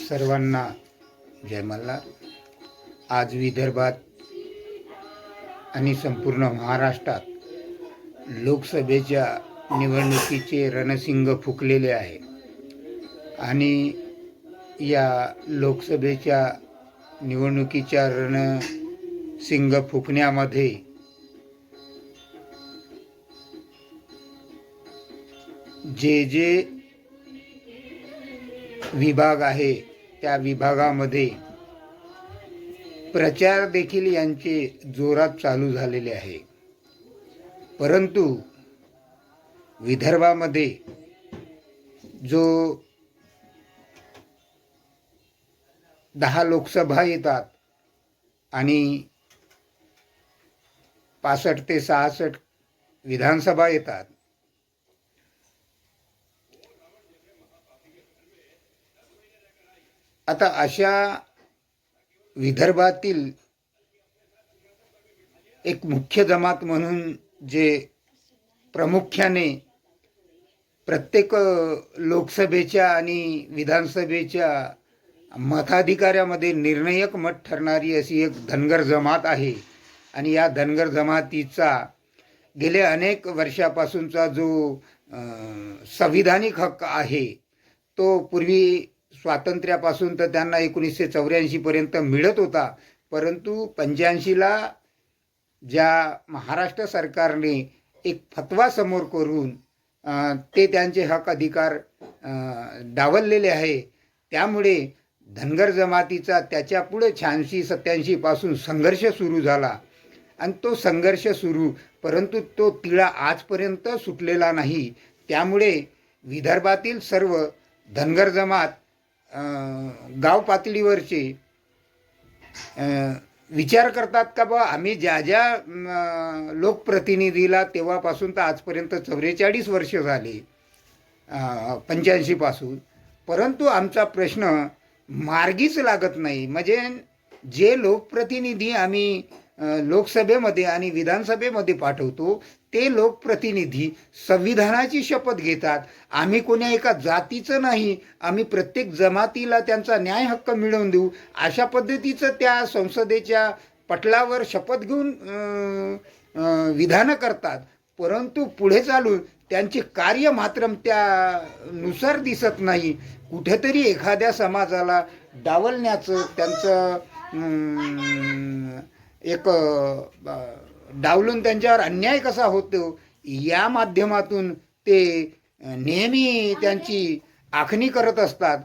सर्वांना जय मल्हार. आज विदर्भात आणि संपूर्ण महाराष्ट्रात लोकसभेच्या निवडणुकीचे रणसिंग फुकलेले आहे. आणि या लोकसभेच्या निवडणुकीच्या रणसिंग फुकण्यामध्ये जे जे विभाग आहे त्या विभागामध्ये प्रचार देखील यांचे जोरात चालू झालेले आहे. परंतु विदर्भामध्ये जो दहा लोकसभा येतात आणि पासष्ट ते सहासष्ट विधानसभा येतात आता अशा विदर्भातील एक मुख्य जमात म्हणून जे प्रामुख्याने प्रत्येक लोकसभेच्या आणि विधानसभेच्या मताधिकाऱ्यामध्ये निर्णायक मत ठरणारी अशी एक धनगर जमात आहे. आणि या धनगर जमातीचा गेल्या अनेक वर्षापासूनचा जो संविधानिक हक्क आहे तो पूर्वी स्वातंत्र्यापासून तर त्यांना एकोणीसशे चौऱ्याऐंशीपर्यंत मिळत होता. परंतु पंच्याऐंशीला ज्या महाराष्ट्र सरकारने एक फतवा समोर करून ते त्यांचे हक अधिकार डावललेले आहे. त्यामुळे धनगर जमातीचा त्याच्यापुढे शहाऐंशी सत्याऐंशीपासून संघर्ष सुरू झाला. आणि तो संघर्ष सुरू परंतु तो तिळा आजपर्यंत सुटलेला नाही. त्यामुळे विदर्भातील सर्व धनगर जमात गाव पातळीवरचे विचार करतात का बा आम्ही ज्या ज्या लोकप्रतिनिधीला तेव्हापासून तर आजपर्यंत चौवेचाळीस वर्ष झाली पंच्याऐंशीपासून परंतु आमचा प्रश्न मार्गीच लागत नाही. म्हणजे जे लोकप्रतिनिधी आम्ही लोकसभेमध्ये आणि विधानसभेमध्ये पाठवतो ते लोकप्रतिनिधी संविधानाची शपथ घेतात. आम्ही कोण्या एका जातीचं नाही आम्ही प्रत्येक जमातीला त्यांचा न्याय हक्क मिळवून देऊ. अशा पद्धतीचं त्या संसदेच्या पटलावर शपथ घेऊन विधानं करतात. परंतु पुढे चालून त्यांचे कार्य मात्र त्यानुसार दिसत नाही. कुठेतरी एखाद्या समाजाला डावलण्याचं त्यांचं एक डावलून त्यांच्यावर अन्याय कसा होतो या माध्यमातून ते नेहमी त्यांची आखणी करत असतात.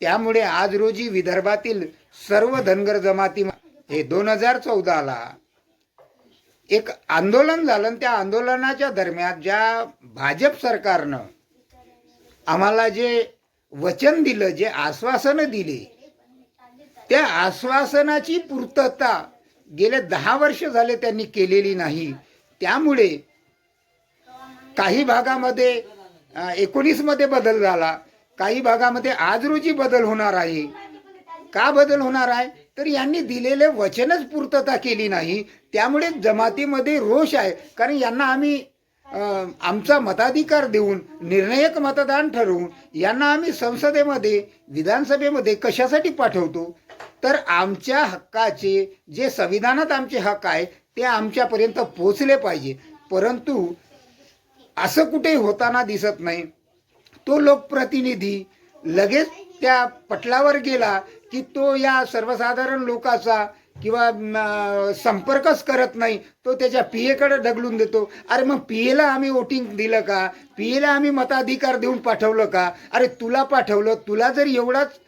त्यामुळे आज रोजी विदर्भातील सर्व धनगर जमाती हे दोन हजार चौदाला एक आंदोलन झालं आणि त्या आंदोलनाच्या दरम्यान ज्या भाजप सरकारनं आम्हाला जे वचन दिलं जे आश्वासनं दिली त्या आश्वासनाची पूर्तता गेले दहा वर्ष झाले त्यांनी केलेली नाही. त्यामुळे काही भागामध्ये एकोणीसमध्ये बदल झाला. काही भागामध्ये आज रोजी बदल होणार आहे. का बदल होणार आहे? तर यांनी दिलेले वचनच पूर्तता केली नाही. त्यामुळे जमातीमध्ये रोष आहे. कारण यांना आम्ही आमचा मताधिकार देऊन निर्णायक मतदान ठरवून यांना आम्ही संसदेमध्ये विधानसभेमध्ये कशासाठी पाठवतो? तर आमच्या हक्काचे जे संविधानात आमचे हक्क आहे ते आमच्यापर्यंत पोचले पाहिजे. परंतु असं कुठे होताना दिसत नाही. तो लोकप्रतिनिधी लगेच त्या पटलावर गेला की तो या सर्वसाधारण लोकाचा किंवा संपर्कच करत नाही तो त्याच्या पी एकडे ढकलून देतो. अरे मग पी एला आम्ही वोटिंग दिलं का? पी एला आम्ही मताधिकार देऊन पाठवलं का? अरे तुला पाठवलं तुला जर एवढाच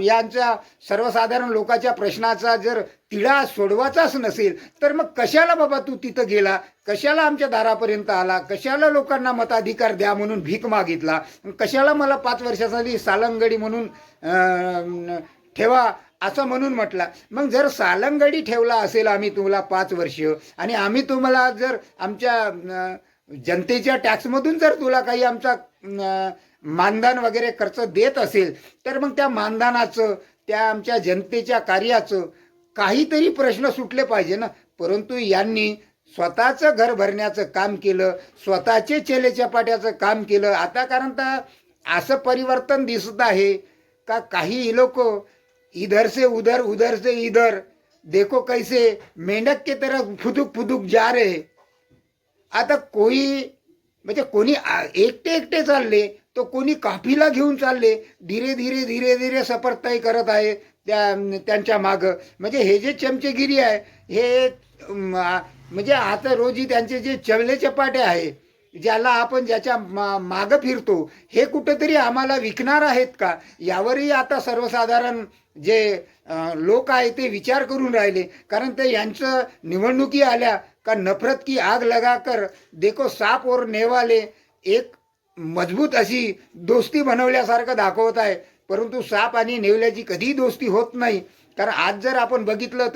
यांच्या सर्वसाधारण लोकांच्या प्रश्नाचा जर तिढा सोडवाचाच नसेल तर मग कशाला बाबा तू तिथं गेला? कशाला आमच्या दारापर्यंत आला? कशाला लोकांना मताधिकार द्या म्हणून भीक मागितला? कशाला मला पाच वर्षासाठी सालंगडी म्हणून ठेवा? असं म्हणून म्हटला. मग जर सालंगडी ठेवला असेल आम्ही तुम्हाला पाच वर्ष आणि आम्ही तुम्हाला जर आमच्या जनतेच्या टॅक्समधून जर तुला काही आमचा मानधन वगैरे खर्च देत असेल तर मग त्या मानधनाचं त्या आमच्या जनतेच्या कार्याचं काहीतरी प्रश्न सुटले पाहिजे ना. परंतु यांनी स्वतःचं घर भरण्याचं काम केलं स्वतःचे चेले चपाट्याचं काम केलं. आता कारण तर असं परिवर्तन दिसत आहे का? काही लोक इधर से उधर उधर से इधर। देखो कैसे मेंढक के तरह फुदुक फुदुक जा रहे। आता कोणी म्हणजे कोणी एकटे एकटे चालले तो कोणी काफीला घेऊन चालले धीरे धीरे धीरे धीरे सफर तय करत आहे त्या त्यांच्या मागं. म्हणजे हे जे चमचेगिरी आहे हे म्हणजे आता रोजी त्यांचे जे चवले चपाटे आहे ज्याला आपण ज्याच्या मा मागं फिरतो हे कुठंतरी आम्हाला विकणार आहेत का? यावरही आता सर्वसाधारण जे लोक आहे ते विचार करून राहिले. कारण ते यांचं निवडणुकी आल्या का नफरत की आग लगाकर देखो साप और नेवाले एक मजबूत अशी दोस्ती बनवल्यासारखं दाखवत आहे. परंतु साप आणि नेवल्याची कधीही दोस्ती होत नाही. कारण आज जर आपण बघितलं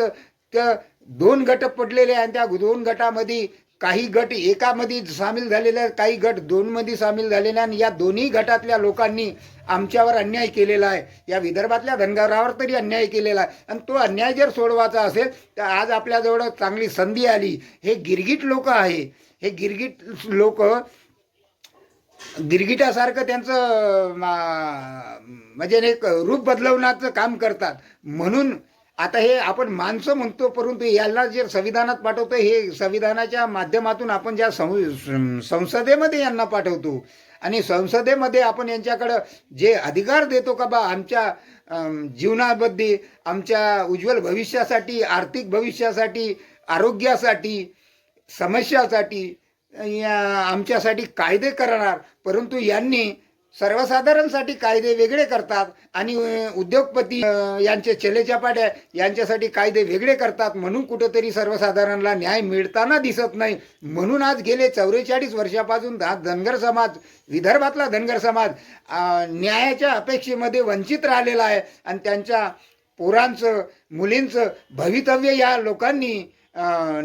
तर दोन गट पडलेले आहे आणि त्या दोन गटामध्ये काही गट एकामध्ये सामील झालेले आहेत काही गट दोनमध्ये सामील झालेले आणि या दोन्ही गटातल्या लोकांनी आमच्यावर अन्याय केलेला आहे. या विदर्भातल्या धनगरावर तरी अन्याय केलेला आहे. आणि तो अन्याय जर सोडवायचा असेल तर आज आपल्याजवळ चांगली संधी आली. हे गिरगिट लोक आहे. हे गिरगिट लोक गिरगिटासारखं त्यांचं मा- म्हणजे एक रूप बदलवण्याचं काम करतात. म्हणून आता हे आपण माणसं म्हणतो परंतु यांना जे संविधानात पाठवतो हे संविधानाच्या माध्यमातून आपण ज्या सं संसदेमध्ये यांना पाठवतो आणि संसदेमध्ये आपण यांच्याकडं जे अधिकार देतो का बा आमच्या अम, आमच्या उज्ज्वल भविष्यासाठी आर्थिक भविष्यासाठी आरोग्यासाठी समस्यासाठी या आमच्यासाठी कायदे करणार परंतु यांनी सर्वसाधारणसाठी कायदे वेगळे करतात आणि उद्योगपती यांचे यांचे चलेचापाट्या यांच्यासाठी कायदे वेगळे करतात म्हणून कुठंतरी सर्वसाधारणला न्याय मिळताना दिसत नाही. म्हणून आज गेले चौवेचाळीस वर्षापासून धनगर समाज विदर्भातला धनगर समाज न्यायाच्या अपेक्षेमध्ये वंचित राहिलेला आहे आणि त्यांच्या पोरांचं मुलींचं भवितव्य या लोकांनी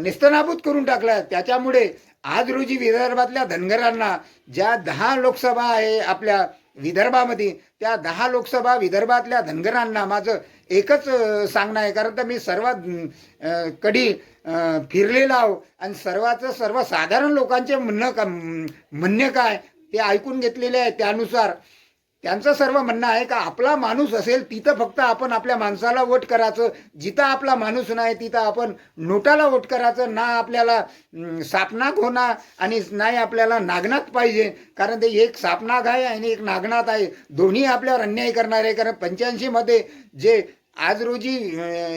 निस्तनाबूत करून टाकलं त्याच्यामुळे आज रोजी विदर्भातल्या धनगरांना ज्या दहा लोकसभा आहे आपल्या विदर्भामध्ये त्या दहा लोकसभा विदर्भातल्या धनगरांना माझं एकच सांगणं आहे. कारण तर मी सर्वात कडी फिरलेला आहो. आणि सर्वाचं सर्वसाधारण लोकांचे म्हणणं का म्हणणे काय ते ऐकून घेतलेले आहे त्यानुसार. त्यांचं सर्व म्हणणं आहे का आपला माणूस असेल तिथं फक्त आपण आपल्या माणसाला वोट करायचं. जिथं आपला माणूस नाही तिथं आपण नोटाला वोट करायचं. ना आपल्याला सापनाग होणार आणि नाही आपल्याला नागनाथ पाहिजे. कारण ते एक सापनाग आहे आणि एक नागनाथ आहे. दोन्ही आपल्यावर अन्याय करणार आहे. कारण पंच्याऐंशीमध्ये जे आज रोजी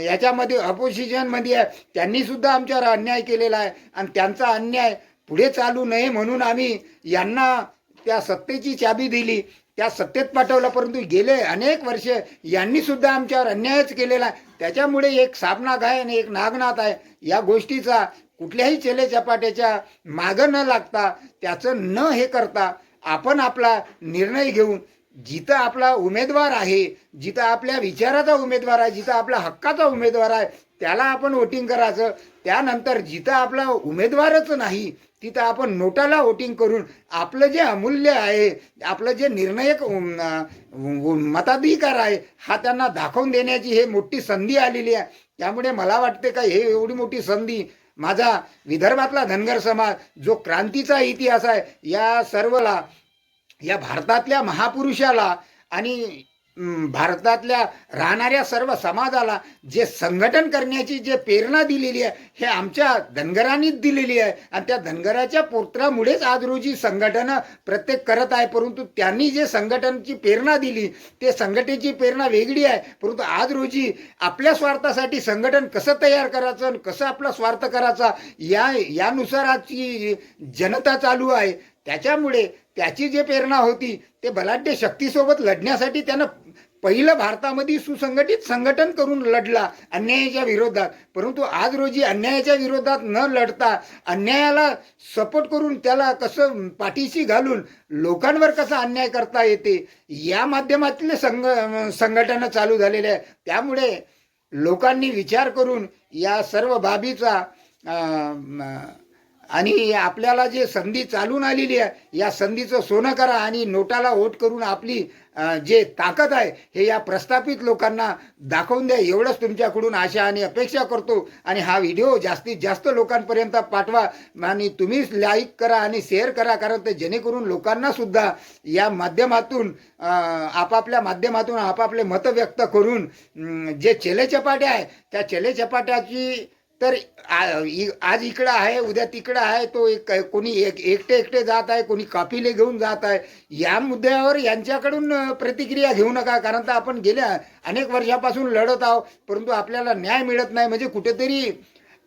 याच्यामध्ये अपोजिशनमध्ये आहे त्यांनी सुद्धा आमच्यावर अन्याय केलेला आहे. आणि त्यांचा अन्याय पुढे चालू नये म्हणून आम्ही यांना त्या सत्तेची चाबी दिली. त्या सत्तेत पाठवलं परंतु गेले अनेक वर्ष यांनी सुद्धा आमच्यावर अन्यायच केलेला आहे. त्याच्यामुळे एक सापनाग आहे आणि एक नागनाथ आहे. या गोष्टीचा कुठल्याही चेले चपाट्याच्या मागं न लागता त्याचं न हे करता आपण आपला निर्णय घेऊन जिथं आपला उमेदवार आहे जिथं आपल्या विचाराचा उमेदवार आहे जिथं आपला हक्काचा उमेदवार आहे त्याला आपण वोटिंग करायचं. त्यानंतर जिथं आपला उमेदवारच नाही तिथं आपण नोटाला वोटिंग करून आपलं जे अमूल्य आहे आपलं जे निर्णायक मताधिकार आहे हा त्यांना दाखवून देण्याची हे मोठी संधी आलेली आहे. त्यामुळे मला वाटते का हे एवढी मोठी संधी माझा विदर्भातला धनगर समाज जो क्रांतीचा इतिहास आहे या सर्वला या भारतातल्या महापुरुषाला आणि भारतातल्या राहणाऱ्या सर्व समाजाला जे संघटन करण्याची जे प्रेरणा दिलेली आहे हे आमच्या धनगरांनीच दिलेली आहे. आणि त्या धनगराच्या पोत्रामुळेच आज रोजी संघटनं प्रत्येक करत आहे परंतु त्यांनी जे संघटनची प्रेरणा दिली ते संघटनेची प्रेरणा वेगळी आहे. परंतु आज रोजी आपल्या स्वार्थासाठी संघटन कसं तयार करायचं आणि कसं आपला स्वार्थ करायचा या यानुसार आजची जनता चालू आहे. त्याच्यामुळे त्याची जे प्रेरणा होती ते बलाढ्य शक्तीसोबत लढण्यासाठी त्यानं पहिलं भारतामध्ये सुसंघटित संघटन करून लढला अन्यायाच्या विरोधात. परंतु आज रोजी अन्यायाच्या विरोधात न लढता अन्यायाला सपोर्ट करून त्याला कसं पाठीशी घालून लोकांवर कसा अन्याय करता येते या माध्यमातले संघ संघटनं चालू झालेले आहे त्यामुळे लोकांनी विचार करून या सर्व बाबीचा आणि आपल्याला जे संधी चालून आलेली आहे या संधीचं सोनं करा आणि नोटाला वोट करून आपली जे ताकद आहे हे या प्रस्थापित लोकांना दाखवून द्या. एवढंच तुमच्याकडून आशा आणि अपेक्षा करतो आणि हा व्हिडिओ जास्तीत जास्त लोकांपर्यंत पाठवा आणि तुम्हीच लाईक करा आणि शेअर करा कारण ते जेणेकरून लोकांनासुद्धा या माध्यमातून आपापल्या माध्यमातून आपापले मतं व्यक्त करून जे जे चेलेचपाटे आहे त्या चेलेचपाट्याची तर इ- आज इकडं आहे उद्या तिकडं आहे तो एक कोणी एक एकटे एकटे जात आहे कोणी कापिले घेऊन जात आहे या मुद्द्यावर यांच्याकडून प्रतिक्रिया घेऊ नका कारण तर आपण गेल्या अनेक वर्षापासून लढत आहोत परंतु आपल्याला न्याय मिळत नाही म्हणजे कुठेतरी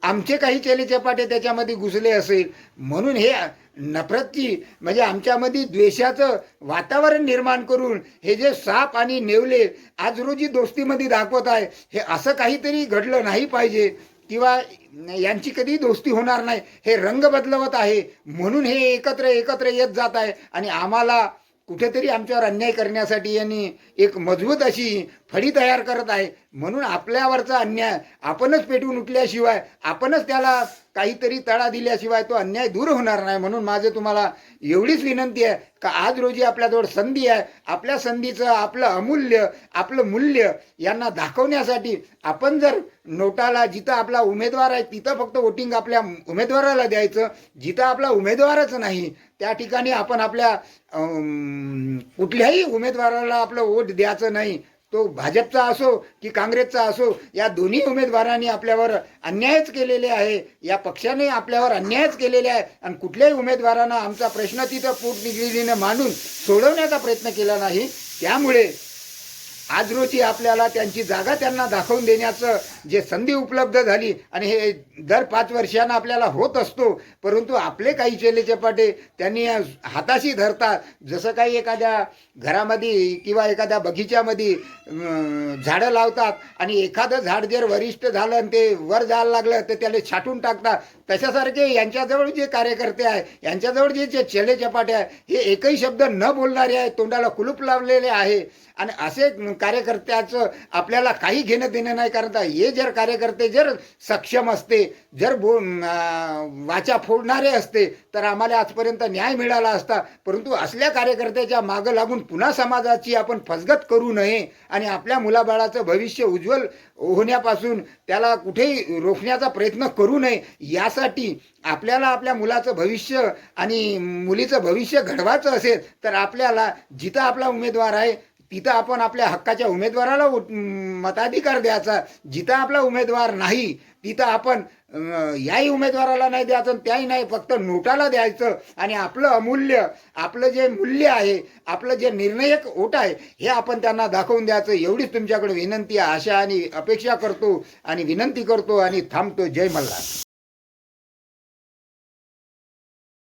आमचे काही चेलेचपाटे त्याच्यामध्ये घुसले असेल. म्हणून हे नफरतची म्हणजे आमच्यामध्ये द्वेषाचं वातावरण निर्माण करून हे जे साप आणि नेवले आज रोजी दोस्तीमध्ये दाखवत आहे हे असं काहीतरी घडलं नाही पाहिजे. किंवा यांची कधी दोस्ती होणार नाही. हे रंग बदलवत आहे. म्हणून हे एकत्र एकत्र येत जात आहे. आणि आम्हाला कुठेतरी आमच्यावर अन्याय करण्यासाठी यांनी एक मजबूत अशी फळी तयार करत आहे. म्हणून आपल्यावरचा अन्याय आपणच पेटवून उठल्याशिवाय आपणच त्याला काहीतरी तडा दिल्याशिवाय तो अन्याय दूर होणार नाही म्हणून माझं तुम्हाला एवढीच विनंती आहे का आज रोजी आपल्याजवळ संधी आहे. आपल्या संधीचं आपलं अमूल्य आपलं मूल्य यांना दाखवण्यासाठी आपण जर नोटाला जिथं आपला उमेदवार आहे तिथं फक्त वोटिंग आपल्या उमेदवाराला द्यायचं जिथं आपला उमेदवारच नाही त्या ठिकाणी आपण आपल्या कुठल्याही उमेदवाराला आपलं वोट द्यायचं नाही. तो भाजपचा असो की काँग्रेसचा असो या दोन्ही उमेदवारांनी आपल्यावर अन्यायच केलेले आहे या पक्षाने आपल्यावर अन्यायच केलेले आहे आणि कुठल्याही उमेदवारानं आमचा प्रश्न तिथं पोट निघिलीनं मांडून सोडवण्याचा प्रयत्न केला नाही. त्यामुळे आज रोजी आपल्याला त्यांची जागा त्यांना दाखवून देण्याचं जे संधी उपलब्ध झाली आणि हे दर पाच वर्षांना आपल्याला होत असतो परंतु आपले काही चेले चपाटे त्यांनी हाताशी धरतात. जसं काही एखाद्या घरामध्ये किंवा एखाद्या बगीच्यामध्ये झाडं लावतात आणि एखादं झाड जर वरिष्ठ झालं आणि ते वर जायला लागलं तर त्याला छाटून टाकतात. तशासारखे यांच्याजवळ जे कार्यकर्ते आहे यांच्याजवळ जे जे चेले चपाटे आहे हे एकही शब्द न बोलणारे आहे तोंडाला कुलूप लावलेले आहे. आणि असे कार्यकर्त्याचं आपल्याला काही घेणं देणं नाही कारण हे हे जर कार्यकर्ते जर सक्षम असते जर बो वाचा फोडणारे असते तर आम्हाला आजपर्यंत न्याय मिळाला असता. परंतु असल्या कार्यकर्त्याच्या मागं लागून पुन्हा समाजाची आपण फसगत करू नये आणि आपल्या मुलाबाळाचं भविष्य उज्ज्वल होण्यापासून त्याला कुठेही रोखण्याचा प्रयत्न करू नये यासाठी आपल्याला आपल्या मुलाचं भविष्य आणि मुलीचं भविष्य घडवायचं असेल तर आपल्याला जिथं आपला उमेदवार आहे तिथं आपण आपल्या हक्काच्या उमेदवाराला मताधिकार द्यायचा. जिथं आपला उमेदवार नाही तिथं आपण याही उमेदवाराला नाही द्यायचं त्याही नाही फक्त नोटाला द्यायचं. आणि आपलं अमूल्य आपलं जे मूल्य आहे आपलं जे निर्णयक ओट आहे हे आपण त्यांना दाखवून द्यायचं. एवढीच तुमच्याकडे विनंती आशा आणि अपेक्षा करतो आणि विनंती करतो आणि थांबतो. जय मल्हार.